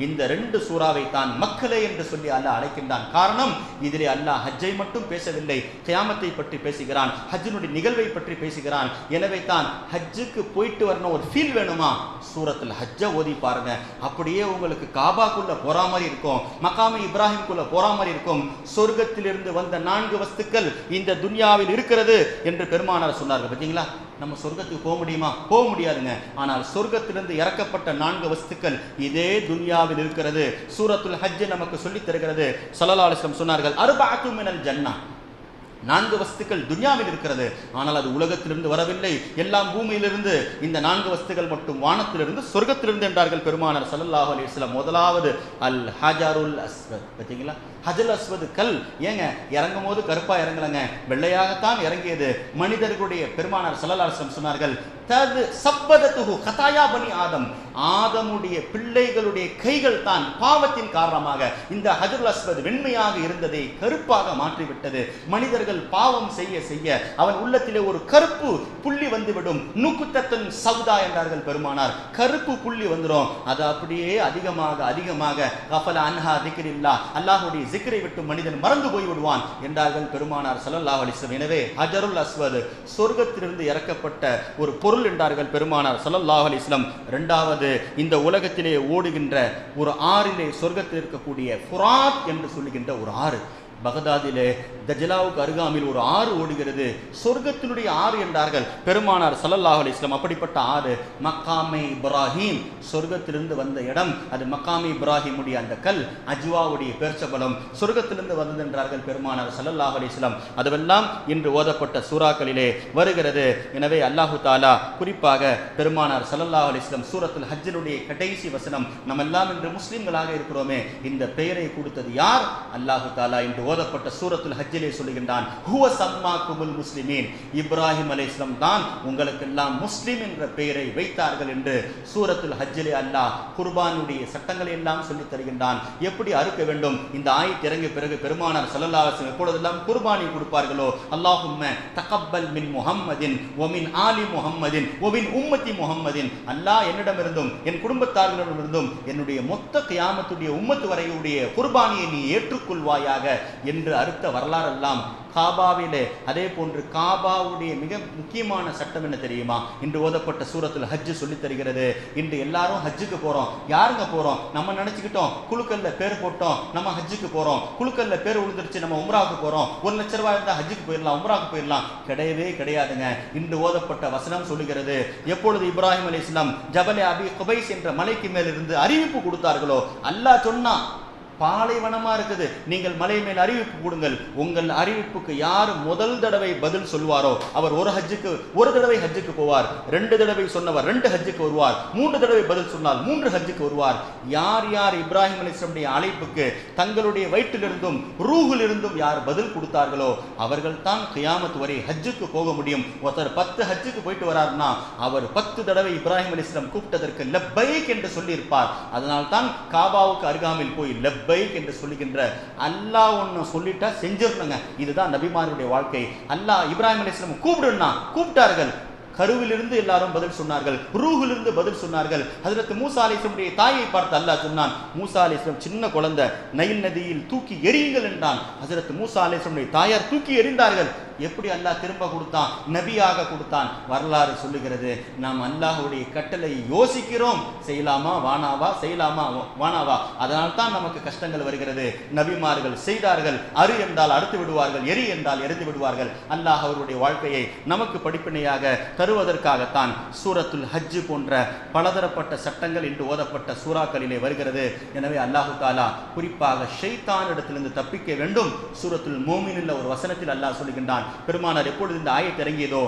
இந்த ரெண்டு சூறாவை தான் மக்களே என்று சொல்லி அல்லாஹ் அழைக்கின்றான். காரணம் இதிலே அல்லாஹ் ஹஜ்ஜை மட்டும் பேசவில்லை கியாமத்தை பற்றி பேசுகிறான் ஹஜ்ஜினுடைய நிகழ்வை பற்றி பேசுகிறான். எனவே தான் ஹஜ்ஜுக்கு போயிட்டு வரணும் ஒரு ஃபீல் வேணுமா? சூரத்தில் ஹஜ்ஜை ஓதி பாருங்க. அப்படியே உங்களுக்கு காபாக்குள்ள போற மாதிரி இருக்கும் மகாமி இப்ராஹிம்குள்ள போற மாதிரி இருக்கும். சொர்க்கத்திலிருந்து வந்த நான்கு வஸ்துக்கள் இந்த துன்யாவில் இருக்கிறது என்று பெருமானார் சொன்னார்கள். பார்த்தீங்களா நம்ம சொர்க்கத்துக்கு போக முடியுமா? போக முடியாதுங்க. ஆனால் சொர்க்கத்திலிருந்து இறக்கப்பட்ட நான்கு வஸ்துக்கள் இதே துன்யாவில் இருக்கிறது. சூரத்துல் ஹஜ் நமக்கு சொல்லித் தருகிறது. ஸல்லல்லாஹு சொன்னார்கள் அர்பஅத்து மினல் ஜன்னா. நான்கு வஸ்துக்கள் துன்யாவில் இருக்கிறது. ஆனால் அது உலகத்திலிருந்து வரவில்லை. எல்லாம் பூமியிலிருந்து இந்த நான்கு வஸ்துகள் மட்டும் வானத்திலிருந்து சொர்க்கத்திலிருந்து என்றார்கள் பெருமானார் ஸல்லல்லாஹு அலைஹி முதலாவது அல் ஹஜாருல் அஸ்வத். பார்த்தீங்களா ஹஜல் அஸ்வது கல். ஏங்க இறங்கும் போது கருப்பா இறங்கலங்க. வெள்ளையாகத்தான் இறங்கியது. மனிதர்களுடைய பெருமானார் சல்லல்லாஹு சொன்னார்கள் தது சப்பதத்துகு கதாயா பனி ஆதம். ஆதமுடைய பிள்ளைகளுடைய கைகள் தான் பாவத்தின் காரணமாக இந்த ஹஜுல் அஸ்வத் வெண்மையாக இருந்ததை கருப்பாக மாற்றிவிட்டது. மனிதர்கள் பாவம் செய்ய செய்ய அவன் உள்ளத்திலே ஒரு கருப்பு புள்ளி வந்துவிடும். நுக்குத்தத்தன் சவுதா என்றார்கள் பெருமானார். கருப்பு புள்ளி வந்துடும் அது அப்படியே அதிகமாக அதிகமாக கஃபல அன்ஹா திக்ரில்லா. அல்லாஹுடைய சிக்கரை விட்டு மனிதன் மறந்து போய் விடுவான் என்றார்கள் பெருமானார் ஸல்லல்லாஹு அலிஸ்லம் எனவே ஹஜருல் அஸ்வத் சொர்க்கத்திலிருந்து இறக்கப்பட்ட ஒரு பொருள் என்றார்கள் பெருமானார் ஸல்லல்லாஹு அலிஸ்லம் இரண்டாவது இந்த உலகத்திலே ஓடுகின்ற ஒரு ஆறிலே சொர்க்கத்தில் இருக்கக்கூடிய ஃபுராத் என்று சொல்லுகின்ற ஒரு ஆறு. பகதாதிலே தஜலாவுக்கு அருகாமையில் ஒரு ஆறு ஓடுகிறது. சொர்க்கத்தினுடைய ஆறு என்றார்கள். பெருமானார் சல்லல்லாஹ் அலைஹி அப்படிப்பட்ட ஆறு. மக்காமே இப்ராஹிம். சொர்க்கத்திலிருந்து வந்த இடம் அது மக்காமே இப்ராஹிமுடைய அந்த கல் அஜ்வாவுடைய பேர்ச்சபலம். சொர்க்கத்திலிருந்து வந்தது என்றார்கள் பெருமானார் சல்லல்லாஹ் அலைஹி வஸல்லம். அதுவெல்லாம் இன்று ஓதப்பட்ட சூறாக்களிலே வருகிறது. எனவே அல்லாஹு தாலா குறிப்பாக பெருமானார் சல்லல்லாஹ் அலைஹி வஸல்லம் சூரத்துல் கடைசி வசனம் நம்ம எல்லாம் இன்று முஸ்லிம்களாக இருக்கிறோமே இந்த பெயரை கொடுத்தது யார்? அல்லாஹு தாலா இன்று ஓதப்பட்ட சூரத்துல் ஹஜ்ஜிலே சொல்லுகின்றான் ஹுவ சம்மாக்குமுல் முஸ்லிமீன். இப்ராஹிம் அலைஹிஸ்ஸலாம் தான் உங்களுக்கெல்லாம் முஸ்லிம் என்ற பெயரை வைத்தார்கள் என்று சூரத்துல் ஹஜ்ஜிலே அல்லாஹ் குர்பானுடைய சட்டங்களை எல்லாம் சொல்லித் தருகின்றான். எப்படி அறுக்க வேண்டும்? இந்த ஆயத்து இறங்கிய பிறகு பெருமானார் ஸல்லல்லாஹு எப்பொழுதெல்லாம் குர்பானி கொடுப்பார்களோ அல்லாஹும்ம தகப்பல் மின் முஹம்மதின் ஒமின் ஆலி முஹம்மதின் ஒமின் உம்மத்தி முஹம்மதின். அல்லாஹ் என்னிடமிருந்தும் என் குடும்பத்தார்களிடமிருந்தும் என்னுடைய மொத்த கியாமத்துடைய உம்மத்து வரையுடைய குர்பானியை நீ ஏற்றுக்கொள்வாயாக. என்று அறுத்த வரலாறெல்லாம் காபாவிலே. அதே போன்று காபாவுடைய மிக முக்கியமான சட்டம் என்ன தெரியுமா? இன்று ஓதப்பட்ட சூரத்தில் ஹஜ்ஜு சொல்லித் தருகிறது. இன்று எல்லாரும் ஹஜ்ஜுக்கு போறோம். யாருங்க போறோம்? நம்ம நினச்சிக்கிட்டோம். குழுக்கல்ல பேர் போட்டோம். நம்ம ஹஜ்ஜுக்கு போறோம். குழுக்கல்ல பேர் விழுந்துருச்சு நம்ம உம்ராவுக்கு போகிறோம் ஒரு லட்ச ரூபாய் இருந்தால் ஹஜ்ஜுக்கு போயிடலாம் உம்ராவுக்கு போயிடலாம். கிடையவே கிடையாதுங்க. இன்று ஓதப்பட்ட வசனம் சொல்லுகிறது எப்பொழுது இப்ராஹிம் அலி இஸ்லாம் ஜபலே அபி குபைஸ் என்ற மலைக்கு மேல் இருந்து அறிவிப்பு கொடுத்தார்களோ? அல்லாஹ் சொன்னா பாலைவனமா இருக்குது. நீங்கள் மலை மேல் அறிவிப்பு கொடுங்கள். உங்கள் அறிவிப்புக்கு யார் முதல் தடவை பதில் சொல்வாரோ அவர் ஒரு ஹஜ்ஜுக்கு ஒரு தடவை ஹஜ்ஜுக்கு போவார். ரெண்டு தடவை சொன்னவர் ரெண்டு ஹஜ்ஜுக்கு வருவார். மூன்று தடவை பதில் சொன்னால் மூன்று ஹஜ்ஜுக்கு வருவார். யார் யார் இப்ராஹிம் அலிஸ்லமுடைய அழைப்புக்கு தங்களுடைய வயிற்றிலிருந்தும் ரூஹிலிருந்தும் யார் பதில் கொடுத்தார்களோ அவர்கள் தான் கியாமத் வரை ஹஜ்ஜுக்கு போக முடியும். ஒருத்தர் பத்து ஹஜ்ஜுக்கு போயிட்டு வராருன்னா அவர் பத்து தடவை இப்ராஹிம் அலிஸ்லாம் கூப்பிட்டதற்கு லப்பைக் என்று சொல்லியிருப்பார். அதனால் தான் காபாவுக்கு அருகாமையில் போய் லப்பைக் என்று சொல்லுகின்ற அல்லாஹ் ஒன்று சொல்லிட்டா செஞ்சிடணுங்க. இதுதான் நபிமாருடைய வாழ்க்கை. அல்லாஹ் இப்ராஹிம் அலிஸ்லாம் கூப்பிடுன்னா கூப்பிட்டார்கள். கருவிலிருந்து எல்லாரும் பதில் சொன்னார்கள். ரூஹிலிருந்து பதில் சொன்னார்கள். அதற்கு மூசா அலிஸ்லமுடைய தாயை பார்த்து அல்லாஹ் சொன்னான் மூசா அலிஸ்லம் சின்ன குழந்தை நயில் நதியில் தூக்கி எரியுங்கள் என்றான். அதற்கு மூசா அலிஸ்லமுடைய தாயார் தூக்கி எறிந்தார்கள். எப்படி அல்லாஹ் திரும்ப கொடுத்தான்? நபியாக கொடுத்தான். வரலாறு சொல்லுகிறது. நாம் அல்லாஹுடைய கட்டளை யோசிக்கிறோம். செய்யலாமா? வானாவா? செய்யலாமா? வானாவா? அதனால் தான் நமக்கு கஷ்டங்கள் வருகிறது. நபிமார்கள் செய்தார்கள். அரு என்றால் அறுத்து விடுவார்கள். எரி என்றால் எரிந்து விடுவார்கள். அல்லாஹ் அவருடைய வாழ்க்கையை நமக்கு படிப்பினையாக தருவதற்காகத்தான் சூரத்துல் ஹஜ்ஜு போன்ற பலதரப்பட்ட சட்டங்கள் இன்று ஓதப்பட்ட சூறாக்களிலே வருகிறது. எனவே அல்லாஹு தாலா குறிப்பாக ஷெய்தான் இடத்திலிருந்து தப்பிக்க வேண்டும். சூரத்துல் மோமினில் ஒரு வசனத்தில் அல்லாஹ் சொல்லுகின்றான் பெருமானார் எப்பொழுது இந்த ஆயத் இறங்கியதோ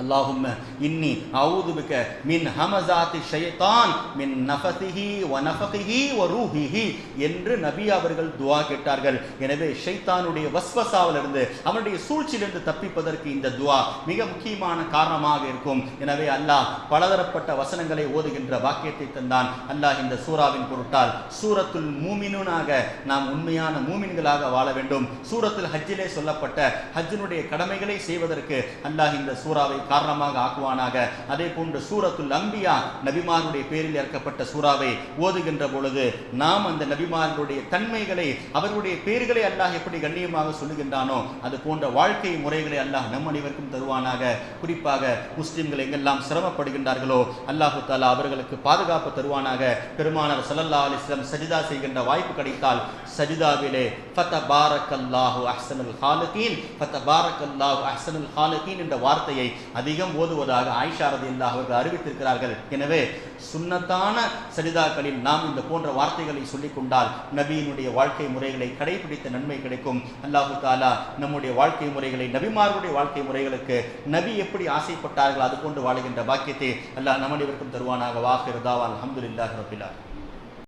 அல்லாஹும் இன்னி அவுதுபிக்க மின் ஹமசாத்தி ஷைத்தான் மின் நஃபசிஹி வ நஃபகிஹி வ ரூஹிஹி என்று நபி அவர்கள் துவா கேட்டார்கள். எனவே ஷைத்தானுடைய வஸ்வசாவிலிருந்து அவனுடைய சூழ்ச்சியிலிருந்து தப்பிப்பதற்கு இந்த துவா மிக முக்கியமான காரணமாக இருக்கும். எனவே அல்லாஹ் பலதரப்பட்ட வசனங்களை ஓதுகின்ற வாக்கியத்தை தந்தான். அல்லாஹ் இந்த சூராவின் பொருட்டால் சூரத்துல் மூமினுனாக நாம் உண்மையான மூமின்களாக வாழ வேண்டும். சூரத்தில் ஹஜ்ஜிலே சொல்லப்பட்ட ஹஜ்ஜினுடைய கடமைகளை செய்வதற்கு அல்லாஹ் இந்த சூறாவை காரணமாக ஆக்குவானாக. அதே போன்று சூரத்துல் அம்பியா நபிமாருடைய பேரில் இறக்கப்பட்ட சூறாவை ஓதுகின்ற பொழுது நாம் அந்த நபிமார்களுடைய தன்மைகளை அவர்களுடைய பேர்களை அல்லாஹ் எப்படி கண்ணியமாக சொல்லுகின்றானோ அது போன்ற வாழ்க்கை முறைகளை அல்லாஹ் நம் அனைவருக்கும் தருவானாக. குறிப்பாக முஸ்லிம்கள் எங்கெல்லாம் சிரமப்படுகின்றார்களோ அல்லாஹு தாலா அவர்களுக்கு பாதுகாப்பு தருவானாக. பெருமானார் சல்லல்லா அலிஸ்லம் சஜிதா செய்கின்ற வாய்ப்பு கிடைத்தால் சஜிதாவிலே ஃபதபாரக்கல்லாஹு அஹ்சனுல் ஹாலிகீன் ஃபதபாரக்கல்லாஹு அஹ்சனுல் ஹாலிகீன் என்ற வார்த்தையை அதிகம் ஓதுவதாக ஆயிஷா ரலியல்லாஹு அவர்கள் அறிவித்திருக்கிறார்கள் எனவே சுன்னத்தான சஜிதாக்களில் நாம் இந்த போன்ற வார்த்தைகளை சொல்லிக் கொண்டால் நபியினுடைய வாழ்க்கை முறைகளை கடைபிடித்த நன்மை கிடைக்கும் அல்லாஹு தாலா நம்முடைய வாழ்க்கை முறைகளை நபிமார்களுடைய வாழ்க்கை முறைகளுக்கு நபி எப்படி ஆசைப்பட்டார்கள் அது போன்று வாழ்கின்ற பாக்கியத்தை அல்லாஹ் நம்மடிவருக்கும் தருவானாக வாக்கு தாவா அஹமதுல்லாஹ் ரபிலா